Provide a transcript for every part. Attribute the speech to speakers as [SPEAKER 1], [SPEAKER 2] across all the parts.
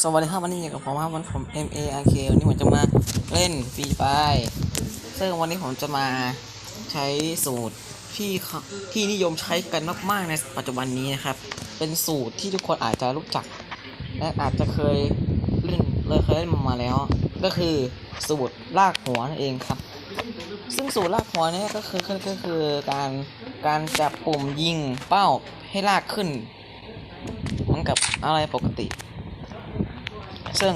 [SPEAKER 1] สวัสดีครับวันนี้อยู่กับผมครับวันผม M A R K วันนี้ผมจะมาเล่นฟรีไฟซึ่งวันนี้ผมจะมาใช้สูตรที่ที่นิยมใช้กันมากๆในปัจจุบันนี้นะครับ เป็นสูตรที่ทุกคนอาจจะรู้จัก และอาจจะเคยเล่นเลยเคยเล่นมาแล้ว ก็คือสูตรลากหัวนั่นเองครับ ซึ่งสูตรลากหัวนี่ก็คือก็ก็คือการการจับปุ่มยิงเป้าให้ลากขึ้นเหมือนกับอะไรปกติ ซึ่ง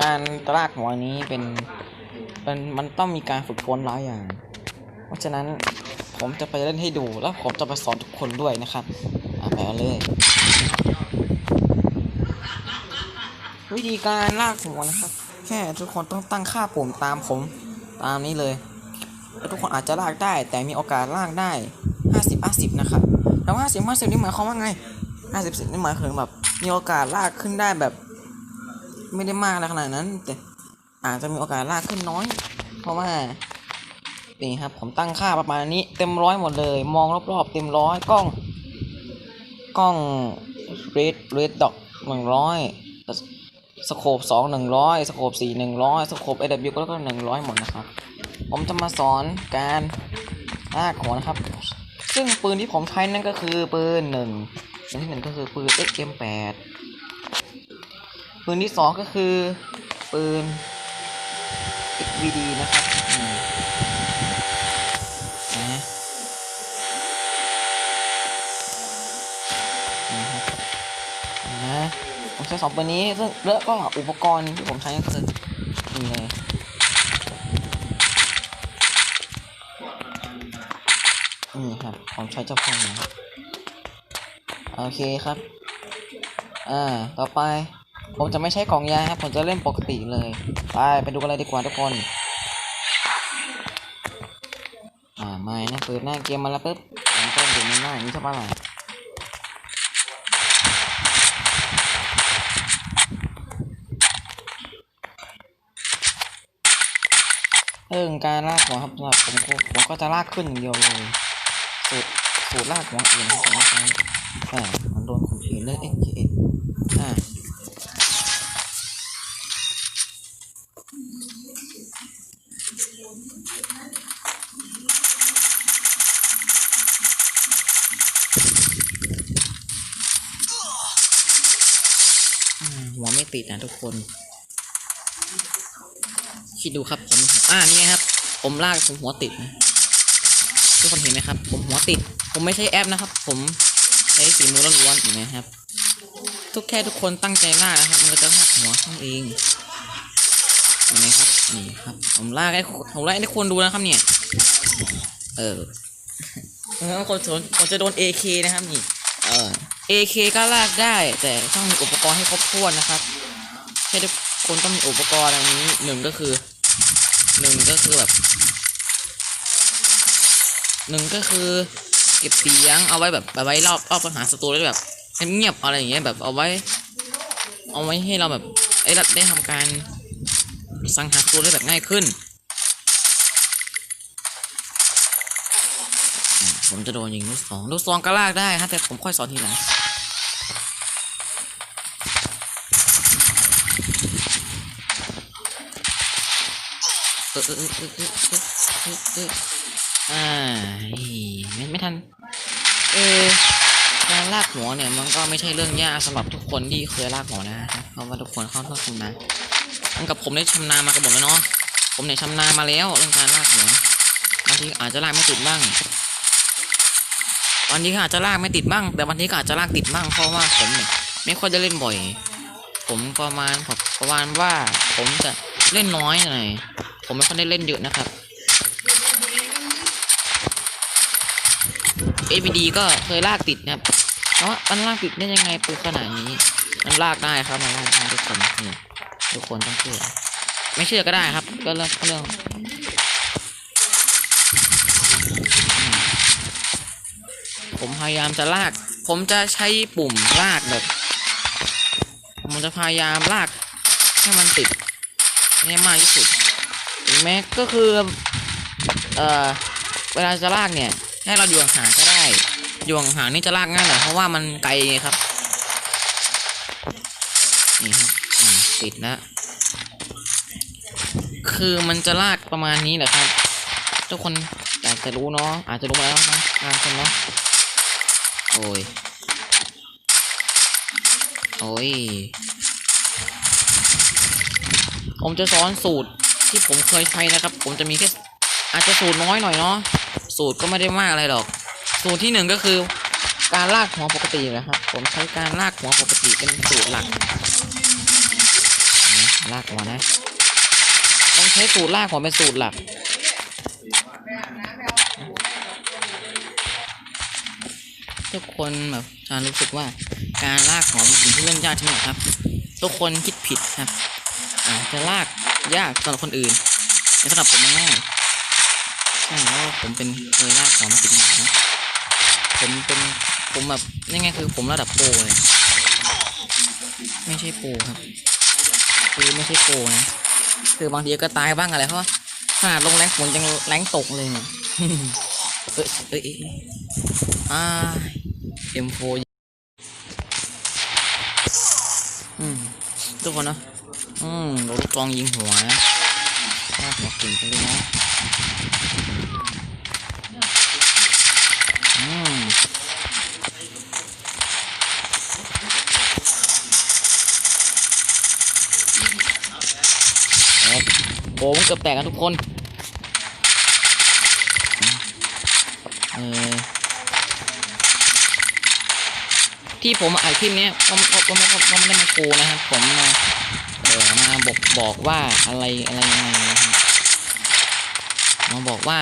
[SPEAKER 1] การลากหัวนี้เป็นเป็นมันต้องมีการฝึกฝนหลายอย่าง เพราะฉะนั้นผมจะไปเล่นให้ดูแล้วผมจะไปสอนทุกคนด้วยนะครับไปเอาเลย วิธีการลากหัวนะครับ แค่ทุกคนต้องตั้งค่าปุ่มตามผมตามนี้เลยแล้วทุกคนอาจจะลากได้ แต่มีโอกาสลากได้ 50 50 นะครับแล้ว50 50นี่หมายความว่าไง 50 นี่หมายถึงแบบมีโอกาสลากขึ้นได้แบบ ไม่ได้มากอะไรขนาดนั้น แต่อาจจะมีโอกาสลากขึ้นน้อย เพราะว่านี่ครับผมตั้งค่าประมาณนี้ เต็มร้อยหมดเลย มองรอบๆเต็มร้อยกล้อง กล้องเรดเรดดอกหนึ่งร้อยสโคปสองหนึ่งร้อยสโคปสี่หนึ่งร้อยสโคปเอวก็แล้วก็หนึ่งร้อยหมดนะครับ ผมจะมาสอนการลากหัวนะครับ ซึ่งปืนที่ผมใช้นั่นก็คือปืนหนึ่งปืนที่หนึ่งก็คือปืน XM8 ปืนที่สองก็คือ ปืน XVD นะครับนะนะผมใช้สองปืนนี้ซึ่งแล้วก็อุปกรณ์ที่ผมใช้ก็คือนี่เลยนี่ครับ ผมใช้เจ้าพ่อโอเคครับ อ่า ต่อไป ผมจะไม่ใช้กล่องยาครับผมจะเล่นปกติเลย ไปไปดูกันเลยดีกว่าทุกคน อ่าไม่นะเปิดหน้าเกมมาแล้วปุ๊บผมก็ดูในหน้าอย่างนี้ใช่ปะล่ะเรื่องการลากหัวครับสำหรับผมผมก็จะลากขึ้นอย่างเดียวเลยสูตรสูตรลากหัวเอื่นผมไม่ใช้อ่มันโดนคนอื่นเลยเอ็กเอ็อ่า ติดนะทุกคน คิดดูครับผมอ่านี่ไงครับ ผมลากผมหัวติดนะทุกคนเห็นไหมครับ ผมหัวติด ผมไม่ใช่แอปนะครับ ผมใช้สีมือล้วนๆเห็นไหมครับ ทุกแค่ทุกคนตั้งใจลากนะครับ มันก็จะลากหัวนั่นเองเห็นไหมครับนี่ครับ ผมลากให้ผมลากให้ทุกคนดูนะครับ เนี่ย เออแล้วคนสนคนจะโดน AK นะครับนี่ เออ AK ก็ลากได้ แต่ต้องมีอุปกรณ์ให้ครบถ้วนนะครับ แค่ทุกคนต้องมีอุปกรณ์อันนี้หนึ่งก็คือหนึ่งก็คือแบบหนึ่งก็คือ เก็บเสียงเอาไว้แบบเอาไว้รอบรอบปัญหาศัตรูได้แบบเงียบๆอะไรอย่างเงี้ยแบบเอาไว้ เอาไว้ให้เราแบบไอ้ได้ทำการสังหารศัตรูได้แบบง่ายขึ้น ผมจะโดนยิงลูกสองลูกสองก็ลากได้ฮะแต่ผมค่อยสอนทีหลัง ออเออเออเออเออเออเอออ่าไม่ไม่ทัน เออการลากหัวเนี่ยมันก็ไม่ใช่เรื่องยากสำหรับทุกคนที่เคยลากหัวนะครับเพราะว่าทุกคนเข้าท่าคุณนะมันกับผมได้ชำนาญมากันหมดแล้วเนาะผมเนี่ยชำนาญมาแล้วเรื่องการลากหัวบางทีอาจจะลากไม่ติดบ้างวันนี้ก็อาจจะลากไม่ติดบ้าง แต่วันนี้ก็อาจจะลากติดบ้างเพราะว่าผมเนี่ยไม่ค่อยจะเล่นบ่อย ผมประมาณประมาณว่าผมจะเล่นน้อยหน่อย ผมไม่ค่อยได้เล่นเยอะนะครับ ABD ก็เคยลากติดนะครับเพราะว่ามันลากติดได้ยังไงปืนขนาดนี้ มันลากได้ครับมันลากได้ทุกคนนี่ทุกคนต้องเชื่อ ไม่เชื่อก็ได้ครับ ก็เรื่องเรื่องผมพยายามจะลาก ผมจะใช้ปุ่มลากแบบ ผมจะพยายามลากให้มันติดให้มากที่สุด แม้ก็คือ เอ่อ เวลาจะลากเนี่ย ให้เราอยู่ห่างก็ได้อยู่ห่างนี่จะลากง่ายหน่อยเพราะว่ามันไกลไงครับ นี่ครับติดนะคือมันจะลากประมาณนี้แหละครับ ทุกคนอาจจะรู้เนาะ อาจจะรู้แล้วนะบางคนเนาะ โอ้ย โอ้ย ผมจะสอนสูตร ที่ผมเคยใช้นะครับ ผมจะมีแค่อาจจะสูตรน้อยหน่อยเนาะสูตรก็ไม่ได้มากอะไรหรอก สูตรที่หนึ่งก็คือ การลากหัวปกตินะครับผมใช้การลากหัวปกติเป็นสูตรหลักนะลากหัวนะผมใช้สูตรลากหัวเป็นสูตรหลักทุกคนแบบจะรู้สึกว่าการลากหัวเป็นสิ่งที่เล่นยากใช่ไหมครับ ทุกคนคิดผิดครับอาจจะลาก ยากสำหรับคนอื่นแต่สำหรับผมมันง่ายใช่เพราะว่าผมเป็นเคยลากหัวมาติดหมาผมเป็นผมแบบยังไงคือผมระดับโปรเลยไม่ใช่โปรครับคือไม่ใช่โปรนะคือบางทีก็ตายบ้างอะไรเพราะขนาดลงแรงผมยังแรงตกเลยเนี่ยเอ้ยเอ้ยเอ้ยเอ้ยอ่า M4 อืมทุกคนนะ อืมโดนลูกกองยิงหัวนะลากหัวเก่งจังเลยนะ อืมโอ้มันเกือบแตกกันทุกคน เออที่ผมอัดคลิปเนี้ยก็ก็ก็ก็ก็ไม่ได้มาโกนะครับ ผมมา ออมาบอกบอกว่าอะไรอะไรยังไงนะครับมาบอกว่า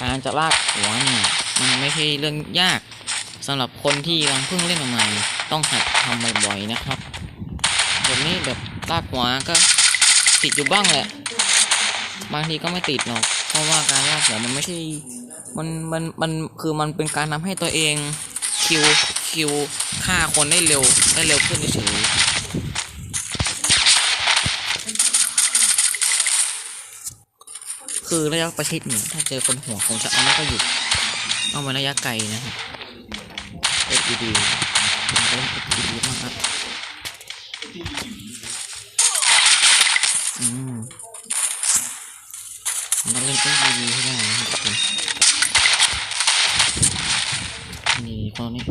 [SPEAKER 1] การจะลากหัวเนี่ยมันไม่ใช่เรื่องยากสำหรับคนที่กำลังเพิ่งเล่นใหม่ๆต้องหัดทำบ่อยๆนะครับแบบนี้แบบลากหัวก็ติดอยู่บ้างแหละ บางทีก็ไม่ติดหรอกเพราะว่าการลากหัวมันไม่ใช่มันมันมันคือมันเป็นการทำให้ตัวเองคิวคิวฆ่าคนได้เร็วได้เร็วขึ้นเฉย คือระยะประชิดเนี่ยถ้าเจอคนหัวผมจะเอาไม่ก็หยุด เอามาระยะไกลนะครับเอ็ดดีๆเล่นเอ็ดดีๆมากครับอืมมันต้องเล่นเอ็นดีๆให้ได้นะครับทุกคนนี่ตอนนี้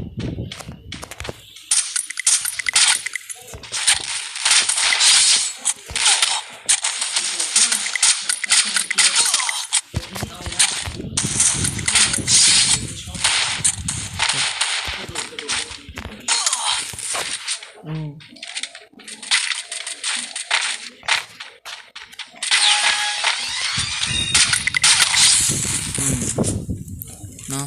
[SPEAKER 1] อืม อืมเนาะ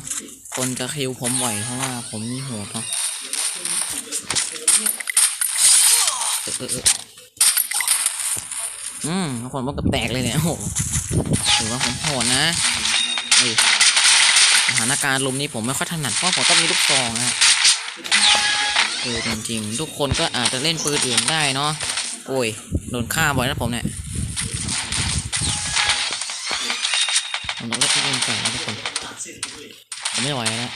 [SPEAKER 1] คน จะคิวผมไหวเพราะว่าผมมีหดเนาะเออเออเอออืมทุกคนว่ากับแตกเลยเนี่ยโอ้โหถือว่าผมโหดนะอ้ยสถานการณ์ลมนี้ผมไม่ค่อยถนัดเพราะผมต้องมีลูกซองนะฮะเอจริงๆทุกคนก็อาจจะเล่นปืนอื่นได้เนาะโอ้ยโดนฆ่าบ่อยนะผมเนี่ยผมต้องเล่นปืนก่อนนะทุกคน ไม่ไหวแล้ว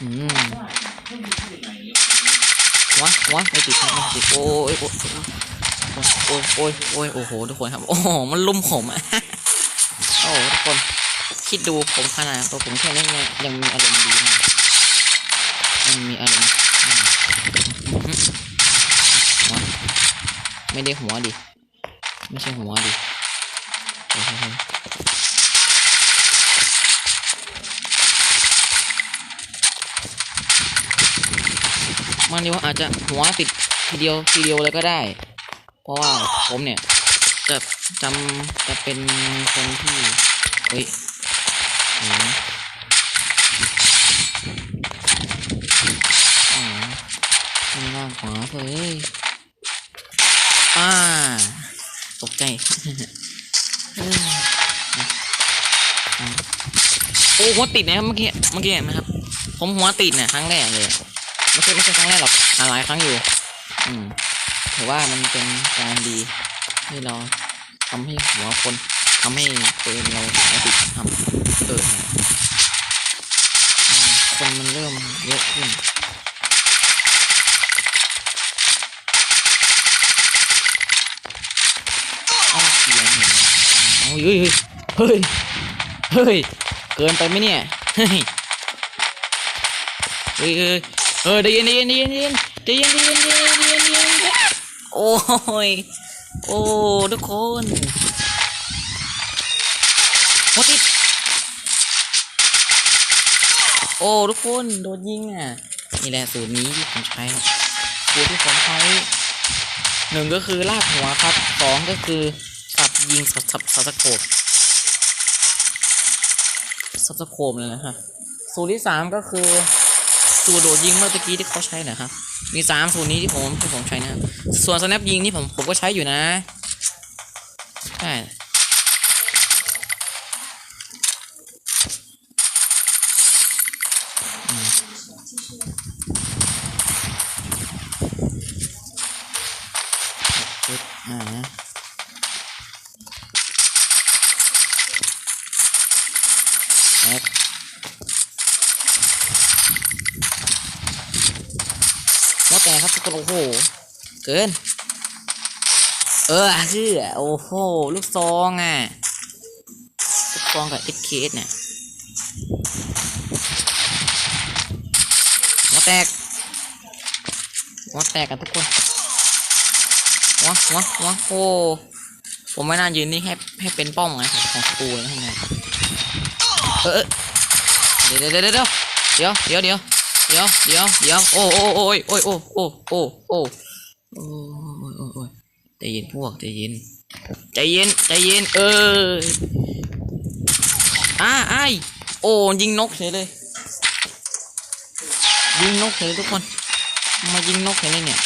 [SPEAKER 1] อืมวะวะไม่ติดไม่ติดโอ้ยโอ้ยโอ้ยโอ้ยโอ้ยโอ้โหทุกคนครับ โอ้โหมันลุ่มผมอะโอ้ทุกคนคิดดูผมขนาดตัวผมแค่นี้ยังยังมีอารมณ์ดีนะยังมีอารมณ์วะไม่ได้หัวดิ ไม่ใช่หัวดิเฮ้ยเฮ้ยเฮ้ย มันเดียวอาจจะหัวติดทีเดียวทีเดียวเลยก็ได้ เพราะว่าผมเนี่ยจะจำจะเป็นคนที่เฮ้ยโอ้โหโอ้โหมีร่างขวาเลยอ่าตกใจเอ้โอ้หัวติดนะครับเมื่อกี้เมื่อกี้เห็นไหมครับ ผมหัวติดเนี่ยครั้งแรกเลย ไม่ใช่ไม่ใช่ครั้งแรกหรอกอะหลายครั้งอยู่ อืมถือว่ามันเป็นการดีที่เราทำให้หัวคนทำให้ปืนเราไม่ติดทำเกิดเนี่ยอืมคนมันเริ่มเยอะขึ้นเฮ้ยเฮ้ยเฮ้ยเฮ้ยเกินไปไหมเนี่ยเฮ้ยเฮ้ย เออได้ยินได้ยินได้ยินได้ยินได้ยินได้ยินได้ยินได้ยินได้ยินโอ้ยโอ้ทุกคนหมดติดโอ้ทุกคนโดนยิงอะนี่แหละสูตรนี้ที่ผมใช้สูตรที่ผมใช้หนึ่งก็คือลากหัวครับสองก็คือสับยิงสับสับสับสะโขบสับสะโขบเลยนะฮะสูตรที่สามก็คือ สูตรโดดยิงเมื่อกี้ที่เขาใช้นะครับ มีสามสูตรนี้ที่ผมที่ผมใช้นะ ส่วนสแนปยิงนี่ผมผมก็ใช้อยู่นะ ใช่อืมชุดอ่านะแอปว่า แต่ครับทุกคนโอ้โห เกิน เออคือโอ้โห ลูกซองอะ ลูกซองกับเอ็กเคสเนี่ยหัวแตกหัวแตกกันทุกคนหัวหัวหัวโอ้ผมไม่น่ายืนนี่ให้ให้เป็นป้องไงของสกูเลยนะทำไงเออเออเดี๋ยวเดี๋ยวเดี๋ยวเดี๋ยวเดี๋ยวเดี๋ยว เดี๋ยวเดี๋ยวเดี๋ยวโอ้โอ้โอ้ยโอ้ยโอ้โอ้โอ้โอ้โอ้ยโอ้ยโอ้ยใจเย็นพวกใจเย็นใจเย็นใจเย็นเอออ่าไอยโอ้ยิงนกเฉยเลย ยิงนกเฉยทุกคน มายิงนกเฉยเลยเนี่ย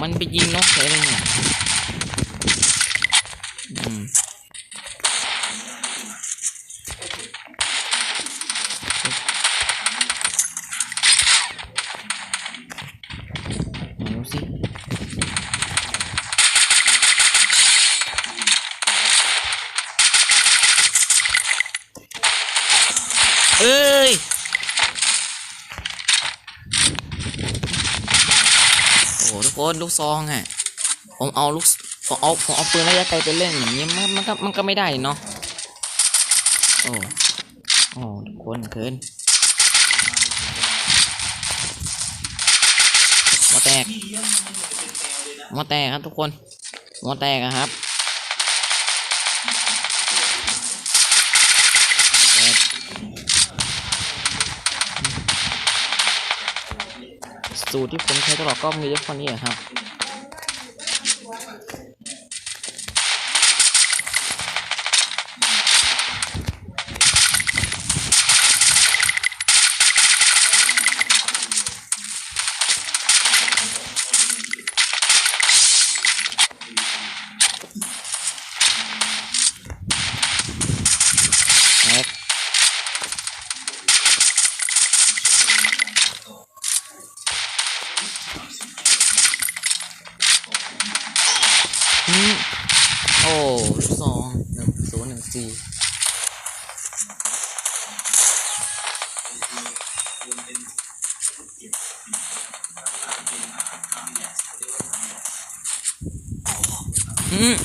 [SPEAKER 1] มันไปยิงนกเฉยเลยเนี่ย อืมมาดูสิเอ้ย โอ้ทุก คนลูกซองอะ ผมเอาลูกผมเอาผมเอาปืนระยะไกลไปเล่นอย่างนี้มันมันก็มันก็ไม่ได้เนาะโอ้โอ้ทุกคนเกินหัวแตกหัวแตกครับทุกคนหัวแตกครับ สูตรที่ผมใช้ตลอดก็มีเยอะคนนี้ครับ แม็กอืมโอ้ลูกซองหนึ่งศูนย์หนึ่งสี่อืม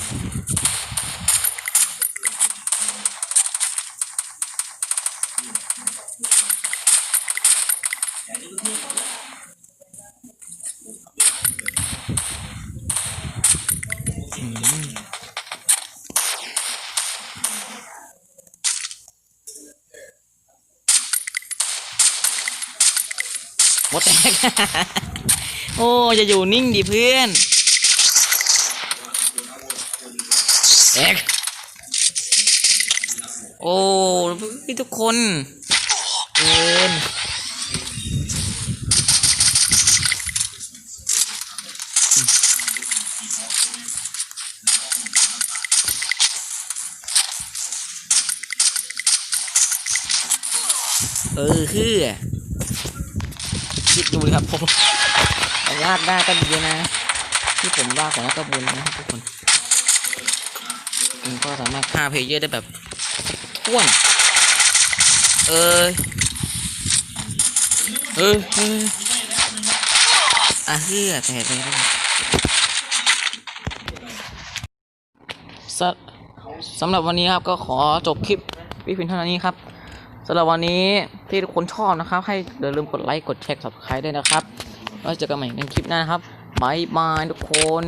[SPEAKER 1] หัวแตก โอ้จะอยู่นิ่งดิเพื่อนแตกโอ้พี่ทุกคนเกินเออคือ ดูเลยครับผมลากได้ก็ดีนะ ที่ผมลากของแล้วก็บุญนะครับทุกคนมันก็สามารถฆ่าเพลเยอร์ได้แบบท่วน เอยเออเอออะเฮือแต่ไปแล้วสสำหรับวันนี้ครับก็ขอจบคลิปพี่พินเท่านี้ครับ สำหรับวันนี้ที่ทุกคนชอบนะครับ ให้อย่าลืมกดไลค์กดแชร์ subscribe ด้วยนะครับแล้วเจอกันใหม่ในคลิปหน้านะครับบายบายทุกคน